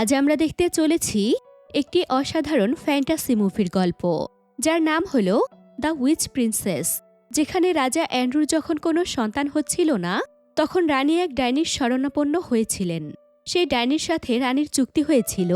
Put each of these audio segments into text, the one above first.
আজ আমরা দেখতে চলেছি একটি অসাধারণ ফ্যান্টাসি মুভির গল্প, যার নাম হল দ্য উইচ প্রিন্সেস, যেখানে রাজা অ্যান্ড্রু যখন কোনো সন্তান হচ্ছিল না, তখন রানী এক ডাইনির শরণাপন্ন হয়েছিলেন। সেই ডাইনির সাথে রানীর চুক্তি হয়েছিল,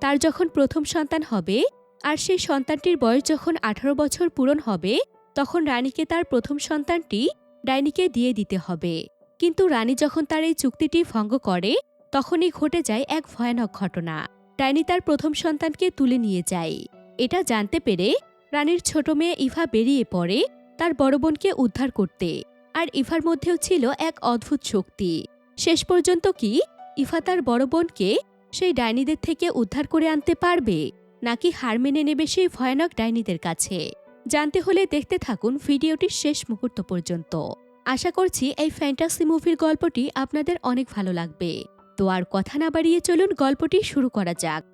তার যখন প্রথম সন্তান হবে আর সেই সন্তানটির বয়স যখন আঠারো বছর পূরণ হবে, তখন রানীকে তার প্রথম সন্তানটি ডাইনিকে দিয়ে দিতে হবে। কিন্তু রানী যখন তার এই চুক্তিটি ভঙ্গ করে তখনই ঘটে যায় এক ভয়ানক ঘটনা। ডাইনি তার প্রথম সন্তানকে তুলে নিয়ে যায়। এটা জানতে পেরে রানীর ছোট মেয়ে ইভা বেরিয়ে পড়ে তার বড় বোনকে উদ্ধার করতে। আর ইভার মধ্যেও ছিল এক অদ্ভুত শক্তি। শেষ পর্যন্ত কি ইভা তার বড় বোনকে সেই ডাইনিদের থেকে উদ্ধার করে আনতে পারবে? নাকি হার মেনে নেবে সেই ভয়ানক ডাইনিদের কাছে? জানতে হলে দেখতে থাকুন ভিডিওটির শেষ মুহূর্ত পর্যন্ত। আশা করছি এই ফ্যান্টাসি মুভির গল্পটি আপনাদের অনেক ভালো লাগবে। তো আর কথা না বাড়িয়ে চলুন গল্পটি শুরু করা যাক।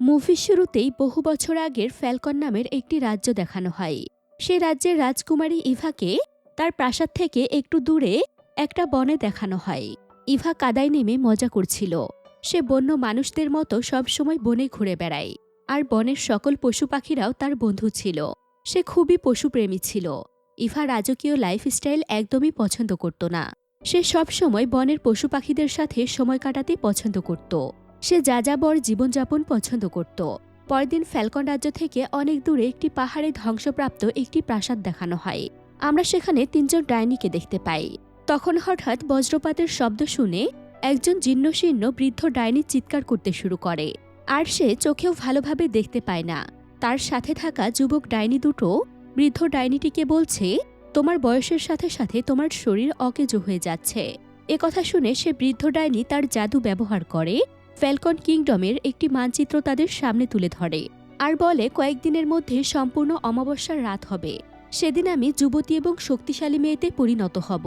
মুভির শুরুতেই বহু বছর আগের ফ্যালকন নামের একটি রাজ্য দেখানো হয়। সে রাজ্যের রাজকুমারী ইভাকে তার প্রাসাদ থেকে একটু দূরে একটা বনে দেখানো হয়। ইভা কাদায় নেমে মজা করছিল। সে বন্য মানুষদের মতো সবসময় বনে ঘুরে বেড়ায়। আর বনের সকল পশু পাখিরাও তার বন্ধু ছিল। সে খুবই পশুপ্রেমী ছিল। ইভা রাজকীয় লাইফস্টাইল একদমই পছন্দ করত না। সে সবসময় বনের পশু পাখিদের সাথে সময় কাটাতে পছন্দ করত। সে যা যাযাবর জীবনযাপন পছন্দ করত। পরদিন ফ্যালকন রাজ্য থেকে অনেক দূরে একটি পাহাড়ে ধ্বংসপ্রাপ্ত একটি প্রাসাদ দেখানো হয়। আমরা সেখানে তিনজন ডাইনিকে দেখতে পাই। তখন হঠাৎ বজ্রপাতের শব্দ শুনে একজন জীর্ণশীর্ণ বৃদ্ধ ডাইনি চিৎকার করতে শুরু করে। আর সে চোখেও ভালোভাবে দেখতে পায় না। তার সাথে থাকা যুবক ডাইনি দুটো বৃদ্ধ ডাইনিটিকে বলছে তোমার বয়সের সাথে সাথে তোমার শরীর অকেজো হয়ে যাচ্ছে। এ কথা শুনে সে বৃদ্ধ ডাইনি তার জাদু ব্যবহার করে, ফ্যালকন কিংডমের একটি মানচিত্র তাদের সামনে তুলে ধরে আর বলে, কয়েকদিনের মধ্যে সম্পূর্ণ অমাবস্যার রাত হবে। সেদিন আমি যুবতী এবং শক্তিশালী মেয়েতে পরিণত হব।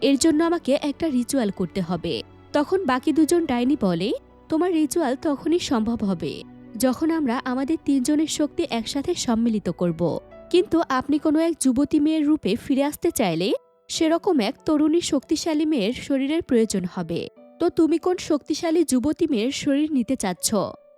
এর জন্য আমাকে একটা রিচুয়াল করতে হবে। তখন বাকি দুজন ডাইনি বলে, তোমার রিচুয়াল তখনই সম্ভব হবে, যখন আমরা আমাদের তিনজনের শক্তি একসাথে সম্মিলিত করব। কিন্তু আপনি কোনো এক যুবতী মেয়ের রূপে ফিরে আসতে চাইলে সেরকম এক তরুণী শক্তিশালী মেয়ের শরীরের প্রয়োজন হবে। তো তুমি কোন শক্তিশালী যুবতী মেয়ের শরীর নিতে চাচ্ছ?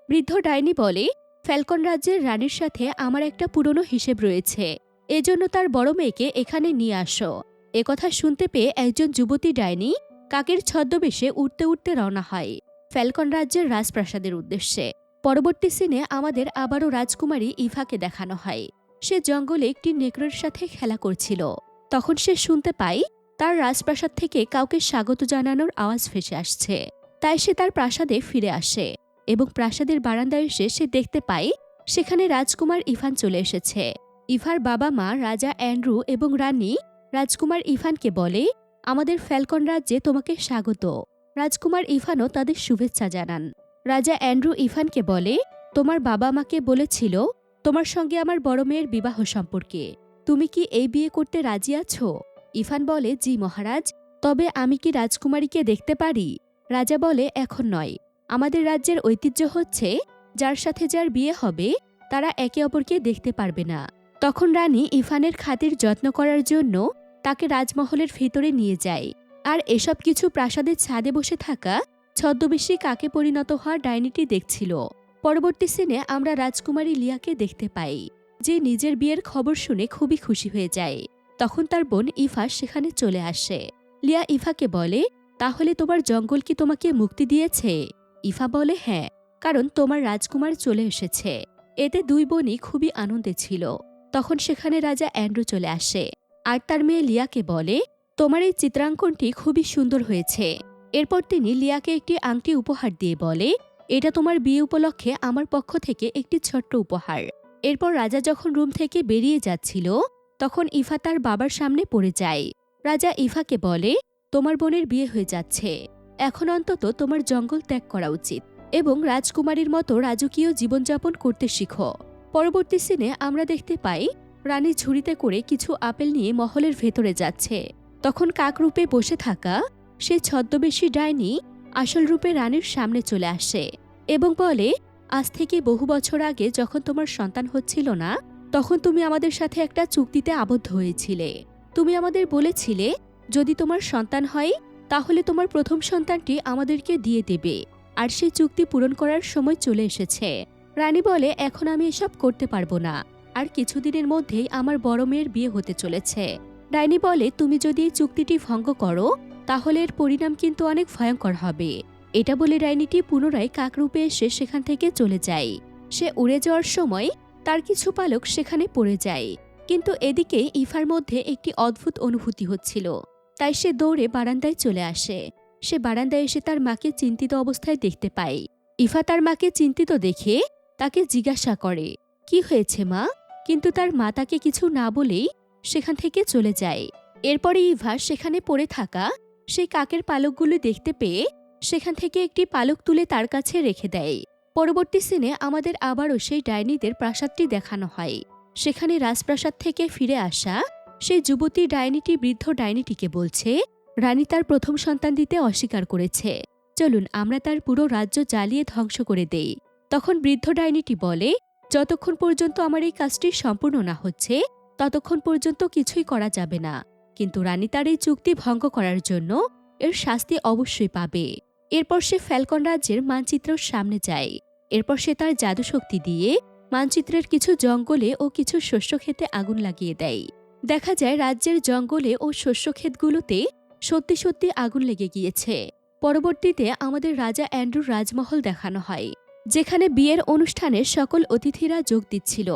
বৃদ্ধ ডাইনি বলে, ফ্যালকন রাজ্যের রানীর সাথে আমার একটা পুরনো হিসেব রয়েছে। এজন্য তার বড় মেয়েকে এখানে নিয়ে আসো। একথা শুনতে পেয়ে একজন যুবতী ডাইনি কাকের ছদ্মবেশে উঠতে উঠতে রওনা হয়। ফ্যালকন রাজ্যের রাজপ্রাসাদের উদ্দেশ্যে। পরবর্তী সিনে আমাদের আবারও রাজকুমারী ইভাকে দেখানো হয়। সে জঙ্গলে একটি নেকড়ের সাথে খেলা করছিল। তখন সে শুনতে পায়, তার রাজপ্রাসাদ থেকে কাউকে স্বাগত জানানোর আওয়াজ ভেসে আসছে। তাই সে তার প্রাসাদে ফিরে আসে এবং প্রাসাদের বারান্দায় এসে সে দেখতে পায়, সেখানে রাজকুমার ইভান চলে এসেছে। ইভার বাবা মা রাজা অ্যান্ড্রু এবং রানী রাজকুমার ইভানকে বলে, আমাদের ফ্যালকন রাজ্যে তোমাকে স্বাগত। রাজকুমার ইভানও তাদের শুভেচ্ছা জানান। রাজা অ্যান্ড্রু ইভানকে বলে, তোমার বাবা মাকে বলেছিল তোমার সঙ্গে আমার বড় মেয়ের বিবাহ সম্পর্কে। তুমি কি এই বিয়ে করতে রাজি আছো? ইফান বলে, জি মহারাজ, তবে আমি কি রাজকুমারীকে দেখতে পারি? রাজা বলে, এখন নয়। আমাদের রাজ্যের ঐতিহ্য হচ্ছে, যার সাথে যার বিয়ে হবে, তারা একে অপরকে দেখতে পারবে না। তখন রানী ইফানের খাতির যত্ন করার জন্য তাকে রাজমহলের ভেতরে নিয়ে যায়। আর এসব কিছু প্রাসাদের ছাদে বসে থাকা ছদ্মবেশী কাকে পরিণত হওয়া ডাইনিটি দেখছিল। পরবর্তী সিনে আমরা রাজকুমারী লিয়াকে দেখতে পাই, যে নিজের বিয়ের খবর শুনে খুবই খুশি হয়ে যায়। তখন তার বোন ইফা সেখানে চলে আসে। লিয়া ইফাকে বলে, তাহলে তোমার জঙ্গল কি তোমাকে মুক্তি দিয়েছে? ইফা বলে হ্যাঁ কারণ তোমার রাজকুমার চলে এসেছে। এতে দুই বোনই খুবই আনন্দে ছিল। তখন সেখানে রাজা অ্যান্ড্রু চলে আসে। আর তার মেয়ে লিয়াকে বলে, তোমার এই চিত্রাঙ্কনটি খুবই সুন্দর হয়েছে। এরপর তিনি লিয়াকে একটি আংটি উপহার দিয়ে বলে এটা তোমার বিয়ে উপলক্ষে আমার পক্ষ থেকে একটি ছোট্ট উপহার। এরপর রাজা যখন রুম থেকে বেরিয়ে যাচ্ছিল, তখন ইফা তার বাবার সামনে পড়ে যায়। রাজা ইফাকে বলে, তোমার বোনের বিয়ে হয়ে যাচ্ছে। এখন অন্তত তোমার জঙ্গল ত্যাগ করা উচিত এবং রাজকুমারীর মতো রাজকীয় জীবনযাপন করতে শিখো। পরবর্তী সিনে আমরা দেখতে পাই, রানী ঝুড়িতে করে কিছু আপেল নিয়ে মহলের ভেতরে যাচ্ছে। তখন কাকরূপে বসে থাকা সে ছদ্মবেশী ডাইনি আসল রূপে রানীর সামনে চলে আসে এবং বলে, আজ থেকে বহু বছর আগে যখন তোমার সন্তান হচ্ছিল না, তখন তুমি আমাদের সাথে একটা চুক্তিতে আবদ্ধ হয়েছিলে। তুমি আমাদের বলেছিলে, যদি তোমার সন্তান হয়, তাহলে তোমার প্রথম সন্তানটি আমাদেরকে দিয়ে দেবে, আর সেই চুক্তি পূরণ করার সময় চলে এসেছে। রানী বলে, এখন আমি এসব করতে পারব না, আর কিছুদিনের মধ্যেই আমার বড় মেয়ের বিয়ে হতে চলেছে। ডাইনি বলে, তুমি যদি এই চুক্তিটি ভঙ্গ করো তাহলে এর পরিণাম কিন্তু অনেক ভয়ঙ্কর হবে। এটা বলে ডাইনিটি পুনরায় কাকরূপে এসে সেখান থেকে চলে যায়। সে উড়ে যাওয়ার সময় তার কিছু পালক সেখানে পড়ে যায়। কিন্তু এদিকে ইফার মধ্যে একটি অদ্ভুত অনুভূতি হচ্ছিল। তাই সে দৌড়ে বারান্দায় চলে আসে। সে বারান্দায় এসে তার মাকে চিন্তিত অবস্থায় দেখতে পায়। ইফা তার মাকে চিন্তিত দেখে তাকে জিজ্ঞাসা করে, কি হয়েছে মা? কিন্তু তার মা তাকে কিছু না বলেই সেখান থেকে চলে যায়। এরপরে ইভা সেখানে পড়ে থাকা সেই কাকের পালকগুলো দেখতে পেয়ে সেখান থেকে একটি পালক তুলে তার কাছে রেখে দেয়। পরবর্তী সিনে আমাদের আবারও সেই ডাইনিদের প্রাসাদটি দেখানো হয়। সেখানে রাজপ্রাসাদ থেকে ফিরে আসা সেই যুবতী ডাইনিটি বৃদ্ধ ডাইনিটিকে বলছে, রানী তার প্রথম সন্তান দিতে অস্বীকার করেছে। চলুন, আমরা তার পুরো রাজ্য জ্বালিয়ে ধ্বংস করে দেই। তখন বৃদ্ধ ডাইনিটি বলে, যতক্ষণ পর্যন্ত আমার এই কাজটি সম্পূর্ণ না হচ্ছে, ততক্ষণ পর্যন্ত কিছুই করা যাবে না। কিন্তু রানী তার এই চুক্তি ভঙ্গ করার জন্য এর শাস্তি অবশ্যই পাবে। এরপর সে ফ্যালকন রাজ্যের মানচিত্রের সামনে যায়। এরপর সে তার জাদুশক্তি দিয়ে মানচিত্রের কিছু জঙ্গলে ও কিছু শস্য ক্ষেতে আগুন লাগিয়ে দেয়। দেখা যায় রাজ্যের জঙ্গলে ও শস্য ক্ষেতগুলোতে সত্যি সত্যি আগুন লেগে গিয়েছে। পরবর্তীতে আমাদের রাজা অ্যান্ড্রুর রাজমহল দেখানো হয়, যেখানে বিয়ের অনুষ্ঠানে সকল অতিথিরা যোগ দিচ্ছিল।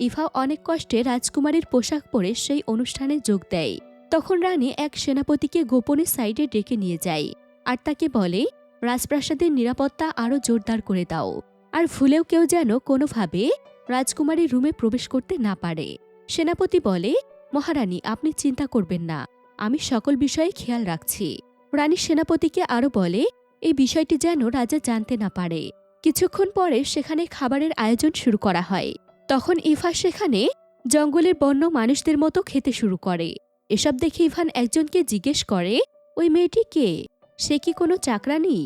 ইভা অনেক কষ্টে রাজকুমারীর পোশাক পরে সেই অনুষ্ঠানে যোগ দেয়। তখন রানী এক সেনাপতিকে গোপনে সাইডে ডেকে নিয়ে যায় আর তাকে বলে, রাজপ্রাসাদের নিরাপত্তা আরও জোরদার করে দাও, আর ভুলেও কেউ যেন কোনোভাবে রাজকুমারীর রুমে প্রবেশ করতে না পারে। সেনাপতি বলে, মহারানী, আপনি চিন্তা করবেন না, আমি সকল বিষয়ে খেয়াল রাখছি। রানী সেনাপতিকে আরও বলে, এই বিষয়টি যেন রাজা জানতে না পারে। কিছুক্ষণ পরে সেখানে খাবারের আয়োজন শুরু করা হয়। তখন ইফা সেখানে জঙ্গলের বন্য মানুষদের মতো খেতে শুরু করে। এসব দেখে ইভান একজনকে জিজ্ঞেস করে, ওই মেয়েটি কে? সে কি কোনো চাকরানি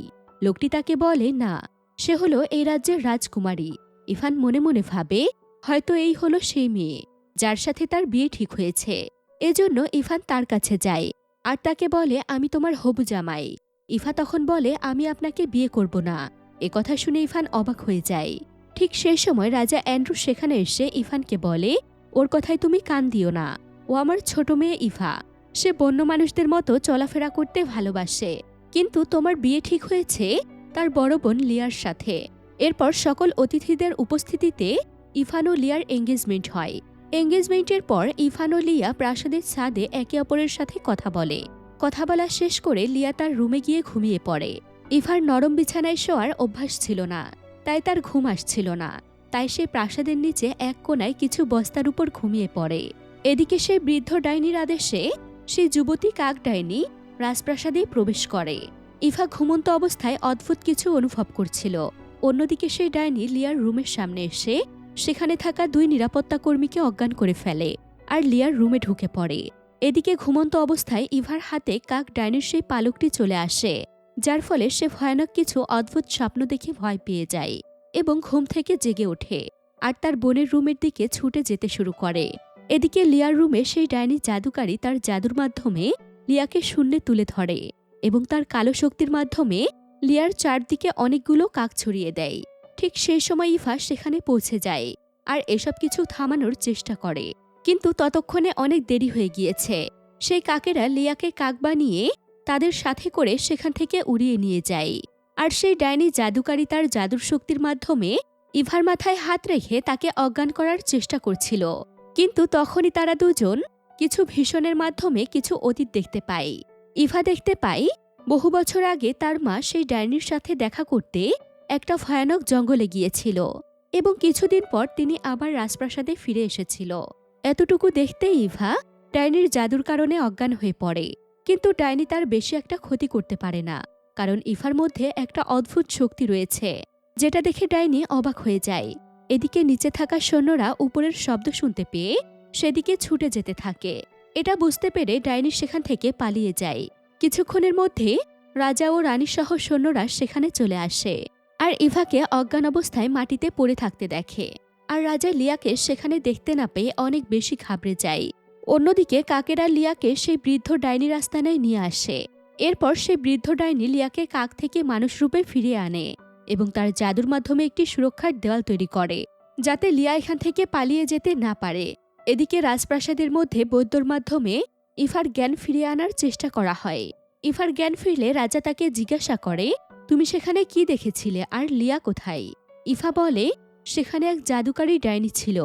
লোকটি তাকে বলে, না, সে হলো এই রাজ্যের রাজকুমারী। ইভান মনে মনে ভাবে, হয়তো এই হলো সেই মেয়ে, যার সাথে তার বিয়ে ঠিক হয়েছে। এজন্য ইভান তার কাছে যায় আর তাকে বলে, আমি তোমার হবু জামাই। ইভা তখন বলে, আমি আপনাকে বিয়ে করব না। এ কথা শুনে ইফান অবাক হয়ে যায়। ঠিক সেই সময় রাজা অ্যান্ড্রু সেখানে এসে ইফানকে বলে, ওর কথায় তুমি কান দিও না। ও আমার ছোট মেয়ে ইভা। সে বন্য মানুষদের মতো চলাফেরা করতে ভালোবাসে। কিন্তু তোমার বিয়ে ঠিক হয়েছে? তার বড় বোন লিয়ার সাথে। এরপর সকল অতিথিদের উপস্থিতিতে ইফানো লিয়ার এঙ্গেজমেন্ট হয়। এঙ্গেজমেন্টের পর ইফানো লিয়া প্রাসাদের ছাদে একে অপরের সাথে কথা বলে। কথা বলা শেষ করে লিয়া তার রুমে গিয়ে ঘুমিয়ে পড়ে। ইভার নরম বিছানায় শোয়ার অভ্যাস ছিল না। তাই তার ঘুম আসছিল না। তাই সে প্রাসাদের নিচে এক কোনায় কিছু বস্তার উপর ঘুমিয়ে পড়ে। এদিকে সে বৃদ্ধ ডাইনির আদেশে সেই যুবতী কাক ডাইনি রাজপ্রাসাদেই প্রবেশ করে। ইভা ঘুমন্ত অবস্থায় অদ্ভুত কিছু অনুভব করছিল। অন্যদিকে সেই ডাইনি লিয়ার রুমের সামনে এসে সেখানে থাকা দুই নিরাপত্তা কর্মীকে অজ্ঞান করে ফেলে আর লিয়ার রুমে ঢুকে পড়ে। এদিকে ঘুমন্ত অবস্থায় ইভার হাতে কাক ডাইনির সেই পালকটি চলে আসে, যার ফলে সে ভয়ানক কিছু অদ্ভুত স্বপ্ন দেখে ভয় পেয়ে যায় এবং ঘুম থেকে জেগে ওঠে আর তার বোনের রুমের দিকে ছুটে যেতে শুরু করে। এদিকে লিয়ার রুমে সেই ডাইনি জাদুকারী তার জাদুর মাধ্যমে লিয়াকে শূন্যে তুলে ধরে এবং তার কালো শক্তির মাধ্যমে লিয়ার চারদিকে অনেকগুলো কাক ছড়িয়ে দেয়। ঠিক সেই সময় ইভা সেখানে পৌঁছে যায় আর এসব কিছু থামানোর চেষ্টা করে। কিন্তু ততক্ষণে অনেক দেরি হয়ে গিয়েছে। সেই কাকেরা লিয়াকে কাক বানিয়ে তাদের সাথে করে সেখান থেকে উড়িয়ে নিয়ে যায়। আর সেই ডাইনি জাদুকারী তার জাদুর শক্তির মাধ্যমে ইভার মাথায় হাত রেখে তাকে অজ্ঞান করার চেষ্টা করছিল। কিন্তু তখনই তারা দুজন কিছু ভীষণের মাধ্যমে কিছু অতীত দেখতে পায়। ইভা দেখতে পাই বহু বছর আগে তার মা সেই ডাইনির সাথে দেখা করতে একটা ভয়ানক জঙ্গলে গিয়েছিল এবং কিছুদিন পর তিনি আবার রাজপ্রাসাদে ফিরে এসেছিল। এতটুকু দেখতে ইভা ডাইনির জাদুর কারণে অজ্ঞান হয়ে পড়ে, কিন্তু ডাইনি তার বেশি একটা ক্ষতি করতে পারে না, কারণ ইভার মধ্যে একটা অদ্ভুত শক্তি রয়েছে, যেটা দেখে ডাইনি অবাক হয়ে যায়। এদিকে নিচে থাকা সৈন্যরা উপরের শব্দ শুনতে পেয়ে সেদিকে ছুটে যেতে থাকে। এটা বুঝতে পেরে ডাইনি সেখান থেকে পালিয়ে যায়। কিছুক্ষণের মধ্যে রাজা ও রানী সহ সৈন্যরা সেখানে চলে আসে আর ইভাকে অজ্ঞান অবস্থায় মাটিতে পড়ে থাকতে দেখে। আর রাজা লিয়াকে সেখানে দেখতে না পেয়ে অনেক বেশি ঘাবড়ে যায়। অন্যদিকে কাকেরা লিয়াকে সেই বৃদ্ধ ডাইনির আস্তানায় নিয়ে আসে। এরপর সে বৃদ্ধ ডাইনি লিয়াকে কাক থেকে মানুষ রূপে ফিরিয়ে আনে। এবং তার জাদুর মাধ্যমে একটি সুরক্ষার দেওয়াল তৈরি করে, যাতে লিয়া এখান থেকে পালিয়ে যেতে না পারে। এদিকে রাজপ্রাসাদের মধ্যে বৈদ্যর মাধ্যমে ইফার জ্ঞান ফিরিয়ে আনার চেষ্টা করা হয়। ইফার জ্ঞান ফিরলে রাজা তাকে জিজ্ঞাসা করে, তুমি সেখানে কি দেখেছিলে? আর লিয়া কোথায়? ইফা বলে, সেখানে এক জাদুকারী ডাইনি ছিল।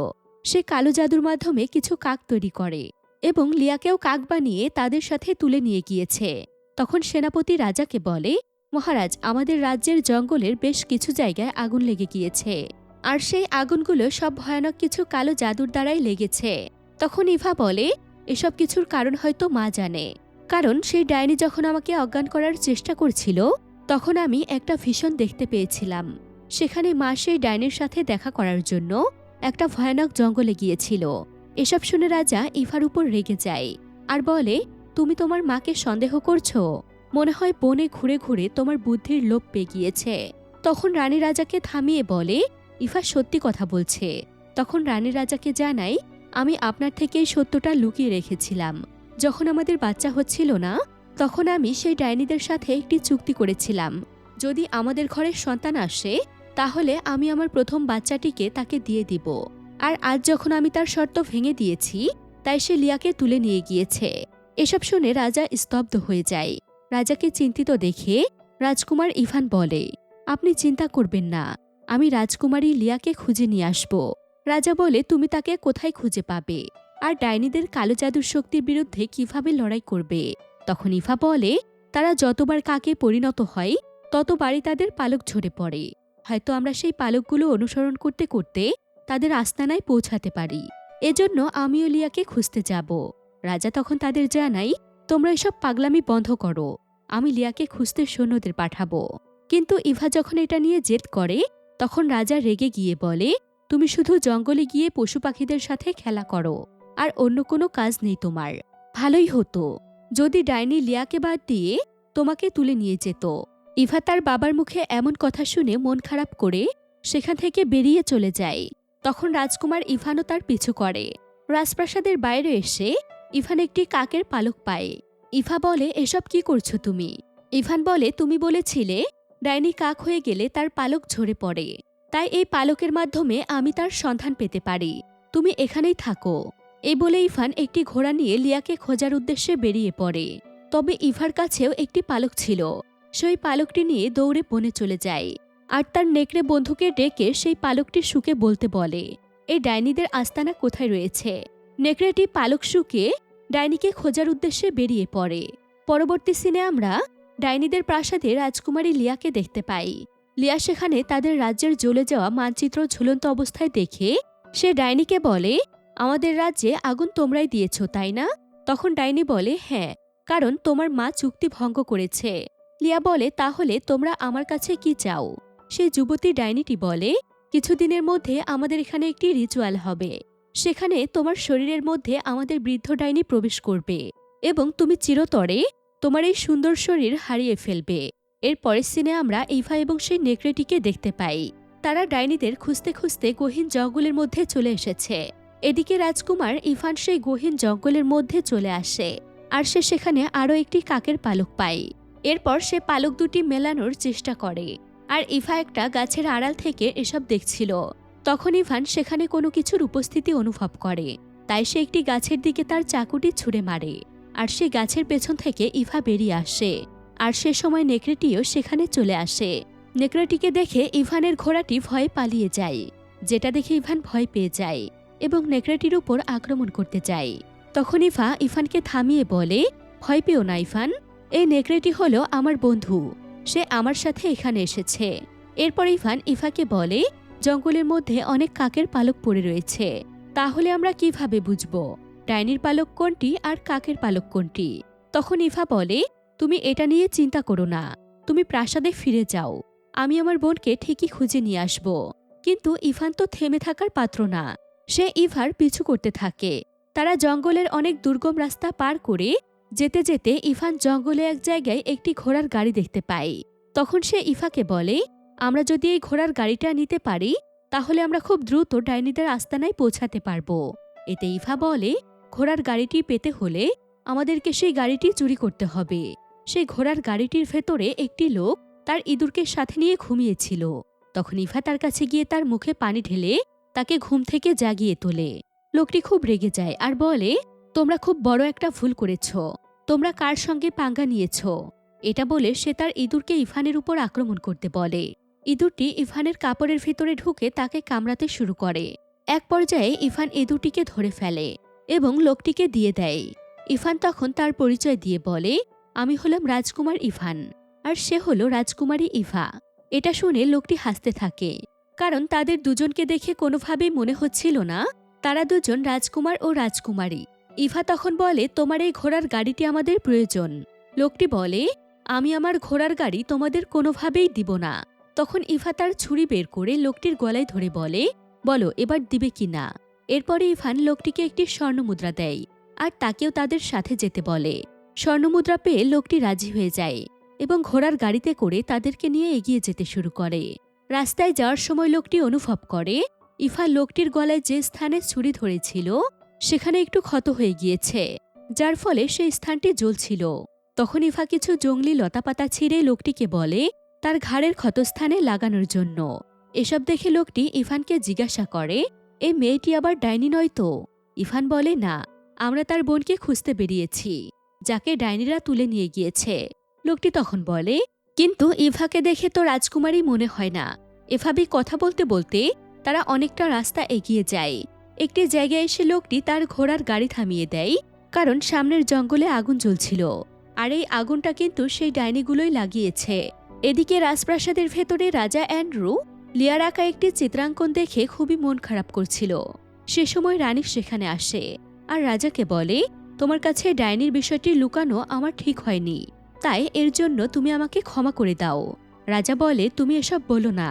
সে কালো জাদুর মাধ্যমে কিছু কাক তৈরি করে এবং লিয়াকেও কাক বানিয়ে তাদের সাথে তুলে নিয়ে গিয়েছে। তখন সেনাপতি রাজাকে বলে মহারাজ, আমাদের রাজ্যের জঙ্গলের বেশ কিছু জায়গায় আগুন লেগে গিয়েছে। আর সেই আগুনগুলো সব ভয়ানক কিছু কালো জাদুর দ্বারাই লেগেছে। তখন ইভা বলে, এসব কিছুর কারণ হয়তো মা জানে। কারণ সেই ডাইনি যখন আমাকে অজ্ঞান করার চেষ্টা করছিল, তখন আমি একটা ভীষণ দেখতে পেয়েছিলাম। সেখানে মা সেই ডাইনির সাথে দেখা করার জন্য একটা ভয়ানক জঙ্গলে গিয়েছিল। এসব শুনে রাজা ইভার উপর রেগে যায় আর বলে, তুমি তোমার মাকে সন্দেহ করছ? মনে হয় বনে ঘুরে ঘুরে তোমার বুদ্ধির লোপ পেয়ে গিয়েছে তখন রানী রাজাকে থামিয়ে বলে, ইফা সত্যি কথা বলছে। তখন রানী রাজাকে জানাই, আমি আপনার থেকে এই সত্যটা লুকিয়ে রেখেছিলাম। যখন আমাদের বাচ্চা হচ্ছিল না, তখন আমি সেই ডাইনিদের সাথে একটি চুক্তি করেছিলাম। যদি আমাদের ঘরে সন্তান আসে, তাহলে আমি আমার প্রথম বাচ্চাটিকে তাকে দিয়ে দিব। আর আজ যখন আমি তার শর্ত ভেঙে দিয়েছি, তাই সে লিয়াকে তুলে নিয়ে গিয়েছে। এসব শুনে রাজা স্তব্ধ হয়ে যায়। রাজাকে চিন্তিত দেখে রাজকুমার ইভান বলে, আপনি চিন্তা করবেন না, আমি রাজকুমারী লিয়াকে খুঁজে নিয়ে আসব। রাজা বলে, তুমি তাকে কোথায় খুঁজে পাবে? আর ডাইনিদের কালো জাদুর শক্তির বিরুদ্ধে কীভাবে লড়াই করবে? তখন ইফা বলে, তারা যতবার কাকে পরিণত হয়, ততবারই তাদের পালক ঝরে পড়ে। হয়তো আমরা সেই পালকগুলো অনুসরণ করতে করতে তাদের আস্তানায় পৌঁছাতে পারি। এজন্য আমিও লিয়াকে খুঁজতে যাব। রাজা তখন তাদের জানাই তোমরা এসব পাগলামি বন্ধ করো। আমি লিয়াকে খুঁজতে সৈন্যদের পাঠাবো। কিন্তু ইভা যখন এটা নিয়ে জেদ করে, তখন রাজা রেগে গিয়ে বলে, তুমি শুধু জঙ্গলে গিয়ে পশু পাখিদের সাথে খেলা করো, আর অন্য কোনো কাজ নেই তোমার। ভালোই হতো। যদি ডাইনি লিয়াকে বাদ দিয়ে তোমাকে তুলে নিয়ে যেত। ইভা তার বাবার মুখে এমন কথা শুনে মন খারাপ করে সেখান থেকে বেরিয়ে চলে যায়। তখন রাজকুমার ইভানও তার পিছু করে। রাজপ্রাসাদের বাইরে এসে ইভান একটি কাকের পালক পায়। ইভা বলে, এসব কি করছ তুমি? ইভান বলে, তুমি বলেছিলে, ডাইনি কাক হয়ে গেলে তার পালক ঝরে পড়ে। তাই এই পালকের মাধ্যমে আমি তার সন্ধান পেতে পারি। তুমি এখানেই থাকো। এই বলে ইভান একটি ঘোড়া নিয়ে লিয়াকে খোঁজার উদ্দেশ্যে বেরিয়ে পড়ে। তবে ইভার কাছেও একটি পালক ছিল। সেই পালকটি নিয়ে দৌড়ে বনে চলে যায়। আর তার নেকড়ে বন্ধুকে ডেকে সেই পালকটি শুকে বলতে বলে, এই ডাইনিদের আস্তানা কোথায় রয়েছে? নেকড়েটি পালক শুকে ডাইনিকে খোঁজার উদ্দেশ্যে বেরিয়ে পড়ে। পরবর্তী সিনে আমরা ডাইনিদের প্রাসাদে রাজকুমারী লিয়াকে দেখতে পাই। লিয়া সেখানে তাদের রাজ্যের জ্বলে যাওয়া মানচিত্র ঝুলন্ত অবস্থায় দেখে সে ডাইনিকে বলে, আমাদের রাজ্যে আগুন তোমরাই দিয়েছ, তাই না? তখন ডাইনি বলে হ্যাঁ কারণ তোমার মা চুক্তি ভঙ্গ করেছে। লিয়া বলে, তাহলে তোমরা আমার কাছে কি চাও? সে যুবতী ডাইনিটি বলে, কিছুদিনের মধ্যে আমাদের এখানে একটি রিচুয়াল হবে। সেখানে তোমার শরীরের মধ্যে আমাদের বৃদ্ধ ডাইনি প্রবেশ করবে এবং তুমি চিরতরে তোমার এই সুন্দর শরীর হারিয়ে ফেলবে। এর পরের সিনে আমরা ইভা এবং সেই নেকড়েটিকে দেখতে পাই। তারা ডাইনিদের খুঁজতে খুঁজতে গহীন জঙ্গলের মধ্যে চলে এসেছে। এদিকে রাজকুমার ইভান সেই গহীন জঙ্গলের মধ্যে চলে আসে আর সে সেখানে আরও একটি কাকের পালক পায়। এরপর সে পালক দুটি মেলানোর চেষ্টা করে। আর ইভা একটা গাছের আড়াল থেকে এসব দেখছিল। তখন ইভান সেখানে কোনো কিছুর উপস্থিতি অনুভব করে। তাই সে একটি গাছের দিকে তার চাকুটি ছুঁড়ে মারে। আর সে গাছের পেছন থেকে ইভা বেরিয়ে আসে। আর সে সময় নেকড়েটিও সেখানে চলে আসে। নেকড়েটিকে দেখে ইভানের ঘোড়াটি ভয়ে পালিয়ে যায়, যেটা দেখে ইভান ভয় পেয়ে যায় এবং নেকড়েটির উপর আক্রমণ করতে যায়। তখন ইভা ইফানকে থামিয়ে বলে, ভয় পেও না ইফান এই নেকড়েটি হলো আমার বন্ধু। সে আমার সাথে এখানে এসেছে। এরপর ইভান ইফাকে বলে জঙ্গলের মধ্যে অনেক কাকের পালক পড়ে রয়েছে। তাহলে আমরা কীভাবে বুঝব? ডাইনির পালক কোনটি আর কাকের পালক কোনটি? তখন ইফা বলে, তুমি এটা নিয়ে চিন্তা করো না। তুমি প্রাসাদে ফিরে যাও। আমি আমার বোনকে ঠিকই খুঁজে নিয়ে আসব। কিন্তু ইভান তো থেমে থাকার পাত্র না। সে ইভার পিছু করতে থাকে। তারা জঙ্গলের অনেক দুর্গম রাস্তা পার করে যেতে যেতে ইভান জঙ্গলে এক জায়গায় একটি ঘোড়ার গাড়ি দেখতে পায়। তখন সে ইফাকে বলে আমরা যদি এই ঘোড়ার গাড়িটা নিতে পারি, তাহলে আমরা খুব দ্রুত ডাইনিদের আস্তানায় পৌঁছাতে পারব। এতে ইফা বলে, ঘোড়ার গাড়িটি পেতে হলে আমাদেরকে সেই গাড়িটি চুরি করতে হবে। সেই ঘোড়ার গাড়িটির ভেতরে একটি লোক তার ইঁদুরকে সাথে নিয়ে ঘুমিয়েছিল। তখন ইভা তার কাছে গিয়ে তার মুখে পানি ঢেলে তাকে ঘুম থেকে জাগিয়ে তোলে। লোকটি খুব রেগে যায় আর বলে, তোমরা খুব বড় একটা ভুল করেছ। তোমরা কার সঙ্গে পাঙ্গা নিয়েছ? এটা বলে সে তার ইঁদুরকে ইভানের উপর আক্রমণ করতে বলে। ইঁদুরটি ইভানের কাপড়ের ভেতরে ঢুকে তাকে কামড়াতে শুরু করে। এক পর্যায়ে ইভান ইঁদুরটিকে ধরে ফেলে এবং লোকটিকে দিয়ে দেয়। ইভান তখন তার পরিচয় দিয়ে বলে, আমি হলাম রাজকুমার ইভান, আর সে হল রাজকুমারী ইভা। এটা শুনে লোকটি হাসতে থাকে, কারণ তাদের দুজনকে দেখে কোনোভাবেই মনে হচ্ছিল না, তারা দুজন রাজকুমার ও রাজকুমারী। ইভা তখন বলে, তোমার এই ঘোড়ার গাড়িটি আমাদের প্রয়োজন। লোকটি বলে, আমি আমার ঘোড়ার গাড়ি তোমাদের কোনোভাবেই দিব না। তখন ইভা তার ছুরি বের করে লোকটির গলায় ধরে বলে, বলো, এবার দিবে কি না? এরপরে ইভান লোকটিকে একটি স্বর্ণমুদ্রা দেয় আর তাকেও তাদের সাথে যেতে বলে। স্বর্ণমুদ্রা পেয়ে লোকটি রাজি হয়ে যায় এবং ঘোড়ার গাড়িতে করে তাদেরকে নিয়ে এগিয়ে যেতে শুরু করে। রাস্তায় যাওয়ার সময় লোকটি অনুভব করে ইফা লোকটির গলায় যে স্থানে ছুরি ধরেছিল, সেখানে একটু ক্ষত হয়ে গিয়েছে, যার ফলে সেই স্থানটি জ্বলছিল। তখন ইফা কিছু জঙ্গলি লতাপাতা ছিঁড়ে লোকটিকে বলে তার ঘাড়ের ক্ষতস্থানে লাগানোর জন্য। এসব দেখে লোকটি ইফানকে জিজ্ঞাসা করে এই মেয়েটি আবার ডাইনি নয় তো? ইফান বলে, না, আমরা তার বোনকে খুঁজতে বেরিয়েছি, যাকে ডাইনিরা তুলে নিয়ে গিয়েছে। লোকটি তখন বলে, কিন্তু ইভাকে দেখে তো রাজকুমারী মনে হয় না। এভাবে কথা বলতে বলতে তারা অনেকটা রাস্তা এগিয়ে যায়। একটি জায়গায় এসে লোকটি তার ঘোড়ার গাড়ি থামিয়ে দেয়, কারণ সামনের জঙ্গলে আগুন জ্বলছিল। আর এই আগুনটা কিন্তু সেই ডাইনিগুলোই লাগিয়েছে। এদিকে রাজপ্রাসাদের ভেতরে রাজা অ্যান্ড্রু লিয়ার আঁকা একটি চিত্রাঙ্কন দেখে খুবই মন খারাপ করছিল। সে সময় রানী সেখানে আসে, আর রাজাকে বলে, তোমার কাছে ডাইনির বিষয়টি লুকানো আমার ঠিক হয়নি, তাই এর জন্য তুমি আমাকে ক্ষমা করে দাও। রাজা বলে, তুমি এসব বলো না,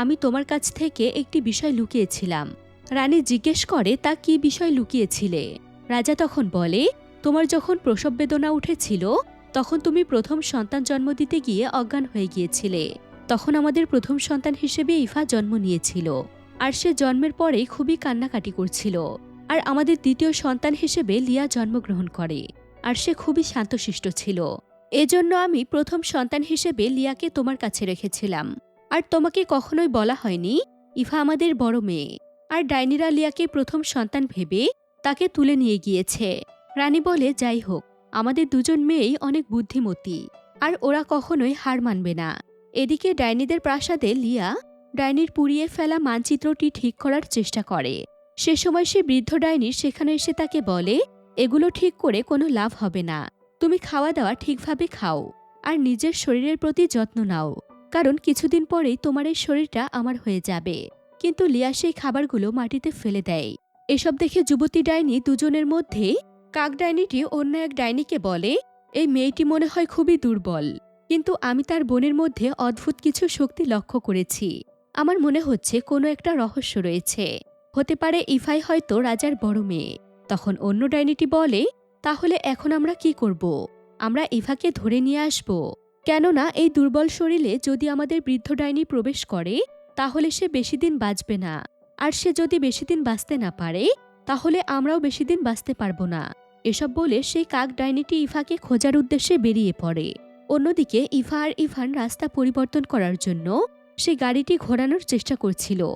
আমি তোমার কাছ থেকে একটি বিষয় লুকিয়েছিলাম। রানী জিজ্ঞেস করে, তা কি বিষয় লুকিয়েছিলে? রাজা তখন বলে, তোমার যখন প্রসব বেদনা উঠেছিল তখন তুমি প্রথম সন্তান জন্ম দিতে গিয়ে অজ্ঞান হয়ে গিয়েছিলে। তখন আমাদের প্রথম সন্তান হিসেবে ইফা জন্ম নিয়েছিল। আর সে জন্মের পরে খুবই কান্নাকাটি করছিল। আর আমাদের দ্বিতীয় সন্তান হিসেবে লিয়া জন্মগ্রহণ করে। আর সে খুবই শান্তশিষ্ট ছিল। এজন্য আমি প্রথম সন্তান হিসেবে লিয়াকে তোমার কাছে রেখেছিলাম। আর তোমাকে কখনোই বলা হয়নি, ইফা আমাদের বড় মেয়ে। আর ডাইনিরা লিয়াকে প্রথম সন্তান ভেবে তাকে তুলে নিয়ে গিয়েছে। রানী বলে, যাই হোক। আমাদের দুজন মেয়েই অনেক বুদ্ধিমতী, আর ওরা কখনোই হার মানবে না। এদিকে ডাইনিদের প্রাসাদে লিয়া ডাইনির পুড়িয়ে ফেলা মানচিত্রটি ঠিক করার চেষ্টা করে। সে সময় সে বৃদ্ধ ডাইনি সেখানে এসে তাকে বলে, এগুলো ঠিক করে কোনো লাভ হবে না। তুমি খাওয়া দাওয়া ঠিকভাবে খাও, আর নিজের শরীরের প্রতি যত্ন নাও, কারণ কিছুদিন পরেই তোমার এই শরীরটা আমার হয়ে যাবে। কিন্তু লিয়া সেই খাবারগুলো মাটিতে ফেলে দেয়। এসব দেখে যুবতী ডাইনি দুজনের মধ্যে কাক ডাইনিটি অন্য এক ডাইনিকে বলে, এই মেয়েটি মনে হয় খুবই দুর্বল। কিন্তু আমি তার বোনের মধ্যে অদ্ভুত কিছু শক্তি লক্ষ্য করেছি। আমার মনে হচ্ছে কোনো একটা রহস্য রয়েছে। হতে পারে ইফাই হয়তো রাজার বড় মেয়ে। তখন অন্য ডাইনিটি বলে, তাহলে এখন আমরা কি করব? আমরা ইভাকে ধরে নিয়ে আসব। কেননা এই দুর্বল শরীরে যদি আমাদের বৃদ্ধ ডাইনি প্রবেশ করে, তাহলে সে বেশি দিন বাঁচবে না। আর সে যদি বেশি দিন বাঁচতে না পারে, তাহলে আমরাও বেশি দিন বাঁচতে পারব না। এসব বলে সেই কাক ডাইনিটি ইফাকে খোঁজার উদ্দেশ্যে বেরিয়ে পড়ে। অন্যদিকে ইফা আর ইভান রাস্তা পরিবর্তন করার জন্য সে গাড়িটি ঘোরানোর চেষ্টা করছিল।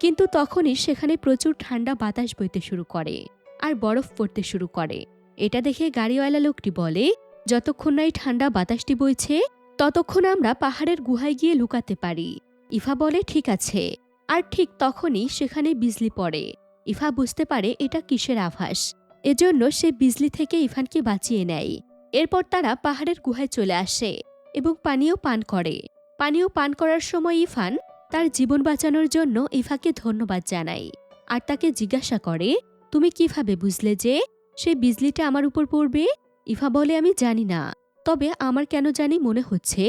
কিন্তু তখনই সেখানে প্রচুর ঠান্ডা বাতাস বইতে শুরু করে আর বরফ পড়তে শুরু করে। এটা দেখে গাড়িওয়ালা লোকটি বলে, যতক্ষণ না এই ঠান্ডা বাতাসটি বইছে, ততক্ষণ আমরা পাহাড়ের গুহায় গিয়ে লুকাতে পারি। ইফা বলে, ঠিক আছে। আর ঠিক তখনই সেখানে বিজলি পড়ে। ইফা বুঝতে পারে এটা কিসের আভাস। এজন্য সে বিজলি থেকে ইফানকে বাঁচিয়ে নেয়। এরপর তারা পাহাড়ের গুহায় চলে আসে এবং পানীয় পান করে। পানীয় পান করার সময় ইফান তার জীবন বাঁচানোর জন্য ইফাকে ধন্যবাদ জানায় আর তাকে জিজ্ঞাসা করে, তুমি কীভাবে বুঝলে যে সে বিজলিটা আমার উপর পড়বে? ইফা বলে, আমি জানি না। তবে আমার কেন জানি মনে হচ্ছে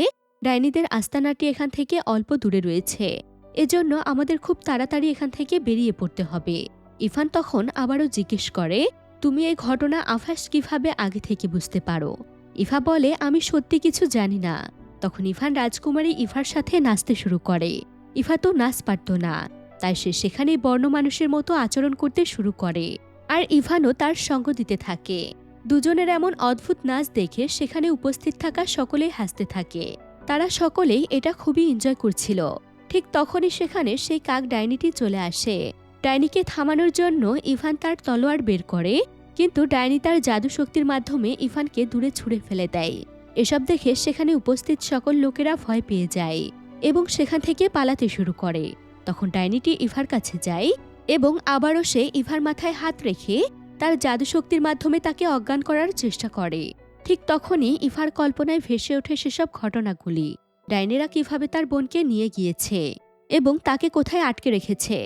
ডাইনিদের আস্তানাটি এখান থেকে অল্প দূরে রয়েছে। এজন্য আমাদের খুব তাড়াতাড়ি এখান থেকে বেরিয়ে পড়তে হবে। ইফান তখন আবারও জিজ্ঞেস করে তুমি এই ঘটনা আভাস কীভাবে আগে থেকে বুঝতে পারো? ইফা বলে, আমি সত্যি কিছু জানি না। তখন ইফান রাজকুমারী ইফার সাথে নাচতে শুরু করে। ইফা তো নাচ পারত না, তাই সে সেখানে বর্ণ মানুষের মতো আচরণ করতে শুরু করে। আর ইভানও তার সঙ্গ দিতে থাকে। দুজনের এমন অদ্ভুত নাচ দেখে সেখানে উপস্থিত থাকা সকলেই হাসতে থাকে। তারা সকলেই এটা খুবই এনজয় করছিল। ঠিক তখনই সেখানে সেই কাক ডাইনিটি চলে আসে। ডাইনিকে থামানোর জন্য ইভান তার তলোয়ার বের করে, কিন্তু ডাইনি তার জাদু শক্তির মাধ্যমে ইভানকে দূরে ছুঁড়ে ফেলে দেয়। এসব দেখে সেখানে উপস্থিত সকল লোকেরা ভয় পেয়ে যায় এবং সেখান থেকে পালাতে শুরু করে। তখন ডাইনিটি ইভার কাছে যায় এবং আবারও সে ইভার মাথায় হাত রেখে তার জাদু শক্তির মাধ্যমে তাকে অজ্ঞান করার চেষ্টা করে। ঠিক তখনই ইভার কল্পনায় ভেসে ওঠে সেসব ঘটনাগুলি। ডাইনেরা কীভাবে তার বোনকে নিয়ে গিয়েছে এবং তাকে কোথায় আটকে রেখেছে?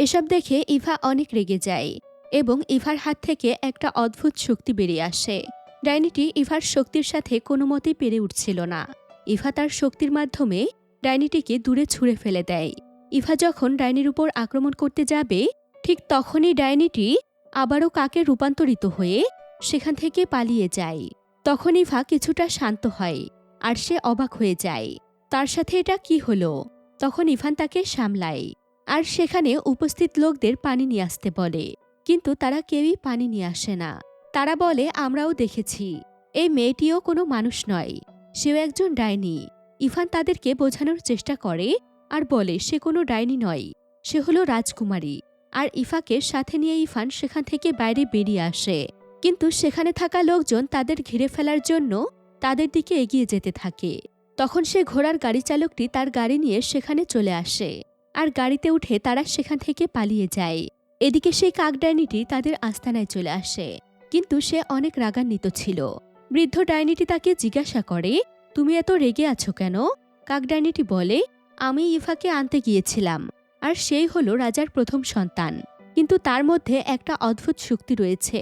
এসব দেখে ইভা অনেক রেগে যায় এবং ইভার হাত থেকে একটা অদ্ভুত শক্তি বেরিয়ে আসে। ডাইনিটি ইভার শক্তির সাথে কোনো মতেই পেরে উঠছিল না। ইভা তার শক্তির মাধ্যমে ডাইনিটিকে দূরে ছুঁড়ে ফেলে দেয়। ইভা যখন ডাইনির উপর আক্রমণ করতে যাবে, ঠিক তখনই ডাইনিটি আবারও কাকে রূপান্তরিত হয়ে সেখান থেকে পালিয়ে যায়। তখন ইভা কিছুটা শান্ত হয় আর সে অবাক হয়ে যায়। তার সাথে এটা কি হলো? তখন ইভান তাকে সামলায়। আর সেখানে উপস্থিত লোকদের পানি নিয়ে আসতে বলে। কিন্তু তারা কেউই পানি নিয়ে আসে না। তারা বলে, আমরাও দেখেছি। এই মেয়েটিও কোনো মানুষ নয়। সেও একজন ডাইনি। ইভান তাদেরকে বোঝানোর চেষ্টা করে আর বলে, সে কোনো ডাইনি নয়। সে হলো রাজকুমারী। আর ইফাকে সাথে নিয়ে ইফান সেখান থেকে বাইরে বেরিয়ে আসে। কিন্তু সেখানে থাকা লোকজন তাদের ঘিরে ফেলার জন্য তাদের দিকে এগিয়ে যেতে থাকে। তখন সে ঘোড়ার গাড়ি চালকটি তার গাড়ি নিয়ে সেখানে চলে আসে। আর গাড়িতে উঠে তারা সেখান থেকে পালিয়ে যায়। এদিকে সেই কাকডাইনিটি তাদের আস্তানায় চলে আসে। কিন্তু সে অনেক রাগান্বিত ছিল। বৃদ্ধ ডাইনিটি তাকে জিজ্ঞাসা করে, তুমি এত রেগে আছো কেন? কাকডাইনিটি বলে, আমি ইফাকে আনতে গিয়েছিলাম, আর সেই হলো রাজার প্রথম সন্তান। কিন্তু তার মধ্যে একটা অদ্ভুত শক্তি রয়েছে।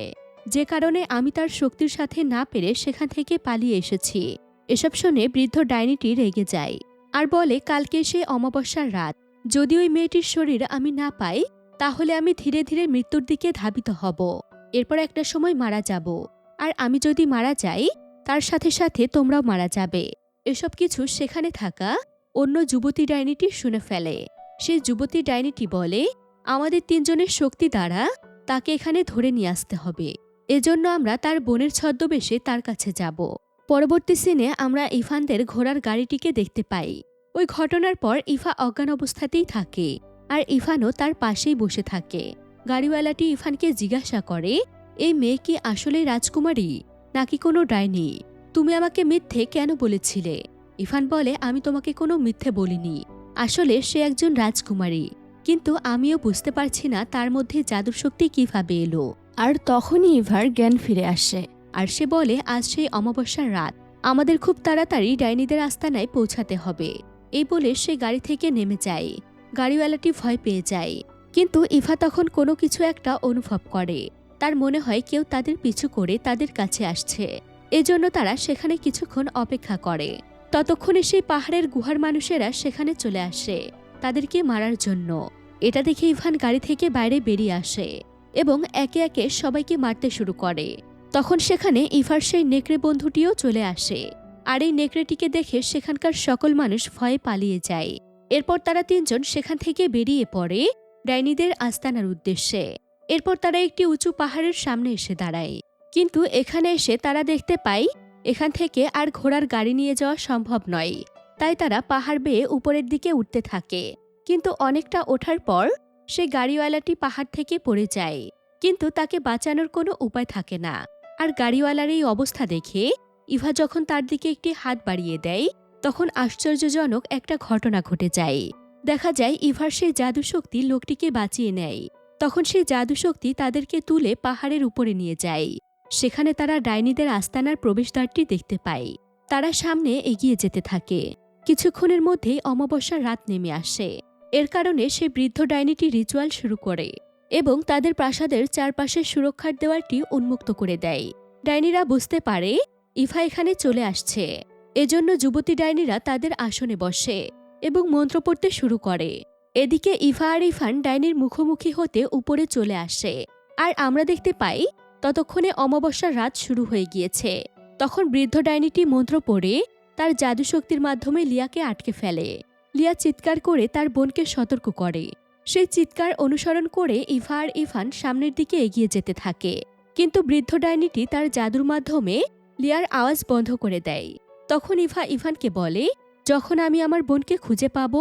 যে কারণে আমি তার শক্তির সাথে না পেরে সেখান থেকে পালিয়ে এসেছি। এসব শুনে বৃদ্ধ ডাইনিটি রেগে যায়, আর বলে, কালকে সে অমাবস্যার রাত যদি ওই মেয়েটির শরীর আমি না পাই, তাহলে আমি ধীরে ধীরে মৃত্যুর দিকে ধাবিত হব। এরপর একটা সময় মারা যাব। আর আমি যদি মারা যাই, তার সাথে সাথে তোমরাও মারা যাবে। এসব কিছু সেখানে থাকা অন্য যুবতী ডাইনিটি শুনে ফেলে। সে যুবতী ডাইনিটি বলে, আমাদের তিনজনের শক্তি দ্বারা তাকে এখানে ধরে নিয়ে আসতে হবে। এজন্য আমরা তার বোনের ছদ্মবেশে তার কাছে যাব। পরবর্তী সিনে আমরা ইফানদের ঘোড়ার গাড়িটিকে দেখতে পাই। ওই ঘটনার পর ইফা অজ্ঞান অবস্থাতেই থাকে আর ইফানও তার পাশেই বসে থাকে। গাড়িওয়ালাটি ইফানকে জিজ্ঞাসা করে, এই মেয়ে কি আসলেই রাজকুমারী? নাকি কোনো ডাইনি? তুমি আমাকে মিথ্যে কেন বলেছিলে? ইফান বলে, আমি তোমাকে কোনো মিথ্যে বলিনি। আসলে সে একজন রাজকুমারী। কিন্তু আমিও বুঝতে পারছি না তার মধ্যে জাদুর শক্তি কীভাবে এলো? আর তখনই ইভার জ্ঞান ফিরে আসে আর সে বলে, আজ সেই অমাবস্যার রাত। আমাদের খুব তাড়াতাড়ি ডাইনিদের আস্তানায় পৌঁছাতে হবে। এই বলে সে গাড়ি থেকে নেমে যায়। গাড়িওয়ালাটি ভয় পেয়ে যায়। কিন্তু ইভা তখন কোনো কিছু একটা অনুভব করে। তার মনে হয় কেউ তাদের পিছু করে তাদের কাছে আসছে। এজন্য তারা সেখানে কিছুক্ষণ অপেক্ষা করে। ততক্ষণে সেই পাহাড়ের গুহার মানুষেরা সেখানে চলে আসে তাদেরকে মারার জন্য। এটা দেখে ইভান গাড়ি থেকে বাইরে বেরিয়ে আসে এবং একে একে সবাইকে মারতে শুরু করে। তখন সেখানে ইভার সেই নেকড়ে বন্ধুটিও চলে আসে। আর এই নেকড়েটিকে দেখে সেখানকার সকল মানুষ ভয়ে পালিয়ে যায়। এরপর তারা তিনজন সেখান থেকে বেরিয়ে পড়ে ডাইনিদের আস্তানার উদ্দেশ্যে। এরপর তারা একটি উঁচু পাহাড়ের সামনে এসে দাঁড়ায়। কিন্তু এখানে এসে তারা দেখতে পায়, এখান থেকে আর ঘোড়ার গাড়ি নিয়ে যাওয়া সম্ভব নয়। তাই তারা পাহাড় বেয়ে উপরের দিকে উঠতে থাকে। কিন্তু অনেকটা ওঠার পর সে গাড়িওয়ালাটি পাহাড় থেকে পড়ে যায়। কিন্তু তাকে বাঁচানোর কোনো উপায় থাকে না। আর গাড়িওয়ালার এই অবস্থা দেখে ইভা যখন তার দিকে একটি হাত বাড়িয়ে দেয়, তখন আশ্চর্যজনক একটা ঘটনা ঘটে যায়। দেখা যায়, ইভার সেই জাদুশক্তি লোকটিকে বাঁচিয়ে নেয়। তখন সেই জাদুশক্তি তাদেরকে তুলে পাহাড়ের উপরে নিয়ে যায়। সেখানে তারা ডাইনিদের আস্তানার প্রবেশদ্বারটি দেখতে পায়। তারা সামনে এগিয়ে যেতে থাকে। কিছুক্ষণের মধ্যেই অমাবস্যার রাত নেমে আসে। এর কারণে সে বৃদ্ধ ডাইনিটি রিচুয়াল শুরু করে এবং তাদের প্রাসাদের চারপাশের সুরক্ষার দেওয়ালটি উন্মুক্ত করে দেয়। ডাইনিরা বুঝতে পারে ইভা এখানে চলে আসছে। এজন্য যুবতী ডাইনিরা তাদের আসনে বসে এবং মন্ত্র পড়তে শুরু করে। এদিকে ইফা আর ইফান ডাইনির মুখোমুখি হতে উপরে চলে আসে। আর আমরা দেখতে পাই, ততক্ষণে অমাবস্যার রাত শুরু হয়ে গিয়েছে। তখন বৃদ্ধ ডাইনিটি মন্ত্র পড়ে তার জাদুশক্তির মাধ্যমে লিয়াকে আটকে ফেলে। লিয়া চিৎকার করে তার বোনকে সতর্ক করে। সেই চিৎকার অনুসরণ করে ইফা আর ইফান সামনের দিকে এগিয়ে যেতে থাকে। কিন্তু বৃদ্ধ ডাইনিটি তার জাদুর মাধ্যমে লিয়ার আওয়াজ বন্ধ করে দেয়। তখন ইভা ইভানকে বলে, যখন আমি আমার বোনকে খুঁজে পাব,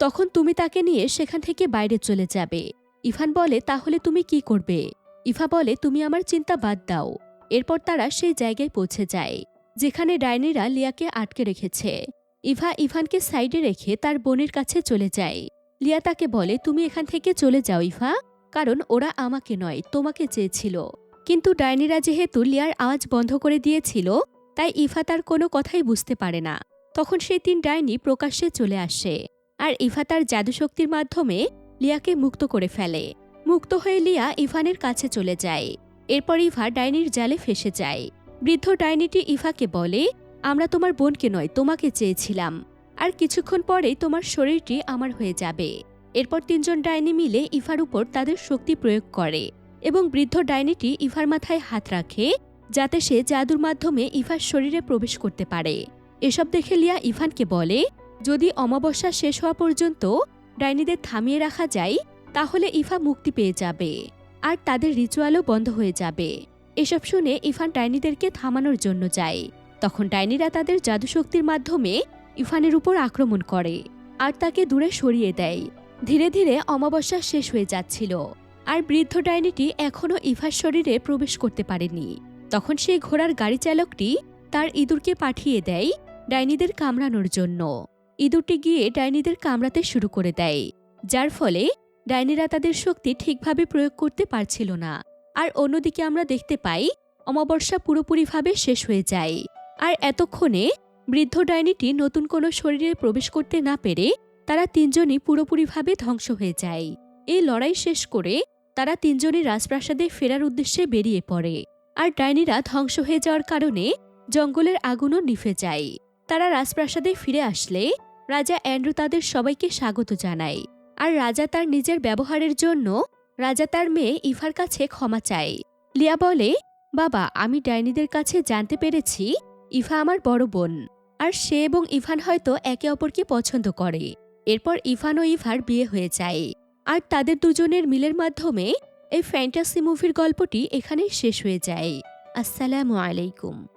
তখন তুমি তাকে নিয়ে সেখান থেকে বাইরে চলে যাবে ইভান বলে, তাহলে তুমি কি করবে ইভা বলে, তুমি আমার চিন্তা বাদ দাও এরপর তারা সেই জায়গায় পৌঁছে যায়, যেখানে ডাইনিরা লিয়াকে আটকে রেখেছে। ইভা ইভানকে সাইডে রেখে তার বোনের কাছে চলে যায়। লিয়া তাকে বলে, তুমি এখান থেকে চলে যাও ইভা, কারণ ওরা আমাকে নয়, তোমাকে চেয়েছিল। কিন্তু ডাইনিরা যেহেতু লিয়ার আওয়াজ বন্ধ করে দিয়েছিল, তাই ইফা তার কোনো কথাই বুঝতে পারে না। তখন সেই তিন ডাইনি প্রকাশ্যে চলে আসে, আর ইফা তার জাদুশক্তির মাধ্যমে লিয়াকে মুক্ত করে ফেলে। মুক্ত হয়ে লিয়া ইভানের কাছে চলে যায়। এরপর ইভা ডাইনির জালে ফেসে যায়। বৃদ্ধ ডাইনিটি ইফাকে বলে, আমরা তোমার বোনকে নয়, তোমাকে চেয়েছিলাম। আর কিছুক্ষণ পরেই তোমার শরীরটি আমার হয়ে যাবে। এরপর তিনজন ডাইনি মিলে ইফার উপর তাদের শক্তি প্রয়োগ করে। এবং বৃদ্ধ ডাইনিটি ইভার মাথায় হাত রাখে যাতে সে জাদুর মাধ্যমে ইভার শরীরে প্রবেশ করতে পারে। এসব দেখে লিয়া ইভানকে বলে, যদি অমাবস্যা শেষ হওয়া পর্যন্ত ডাইনিদের থামিয়ে রাখা যায়, তাহলে ইফা মুক্তি পেয়ে যাবে আর তাদের রিচুয়ালও বন্ধ হয়ে যাবে। এসব শুনে ইফান ডাইনিদেরকে থামানোর জন্য যায়। তখন ডাইনিরা তাদের জাদুশক্তির মাধ্যমে ইফানের উপর আক্রমণ করে আর তাকে দূরে সরিয়ে দেয়। ধীরে ধীরে অমাবস্যা শেষ হয়ে যাচ্ছিল। আর বৃদ্ধ ডাইনিটি এখনও ইভার শরীরে প্রবেশ করতে পারেনি। তখন সেই ঘোড়ার গাড়ি চালকটি তার ইঁদুরকে পাঠিয়ে দেয় ডাইনিদের কামড়ানোর জন্য। ইঁদুরটি গিয়ে ডাইনিদের কামড়াতে শুরু করে দেয়, যার ফলে ডাইনিরা তাদের শক্তি ঠিকভাবে প্রয়োগ করতে পারছিল না। আর অন্যদিকে আমরা দেখতে পাই, অমাবস্যা পুরোপুরিভাবে শেষ হয়ে যায়। আর এতক্ষণে বৃদ্ধ ডাইনিটি নতুন কোনো শরীরে প্রবেশ করতে না পেরে তারা তিনজনই পুরোপুরিভাবে ধ্বংস হয়ে যায়। এই লড়াই শেষ করে তারা তিনজনই রাজপ্রাসাদে ফেরার উদ্দেশ্যে বেরিয়ে পড়ে। আর ডাইনিরা ধ্বংস হয়ে যাওয়ার কারণে জঙ্গলের আগুনও নিভে যায়। তারা রাজপ্রাসাদে ফিরে আসলে রাজা অ্যান্ড্রু তাদের সবাইকে স্বাগত জানায়। আর রাজা তার নিজের ব্যবহারের জন্য রাজা তার মেয়ে ইভার কাছে ক্ষমা চায়। লিয়া বলে, বাবা, আমি ডাইনিদের কাছে জানতে পেরেছি ইভা আমার বড় বোন। আর সে এবং ইভান হয়তো একে অপরকে পছন্দ করে। এরপর ইভান ও ইভার বিয়ে হয়ে যায়। আর তাদের দুজনের মিলের মাধ্যমে এই ফ্যান্টাসি মুভির গল্পটি এখানেই শেষ হয়ে যায়। আসসালামু আলাইকুম।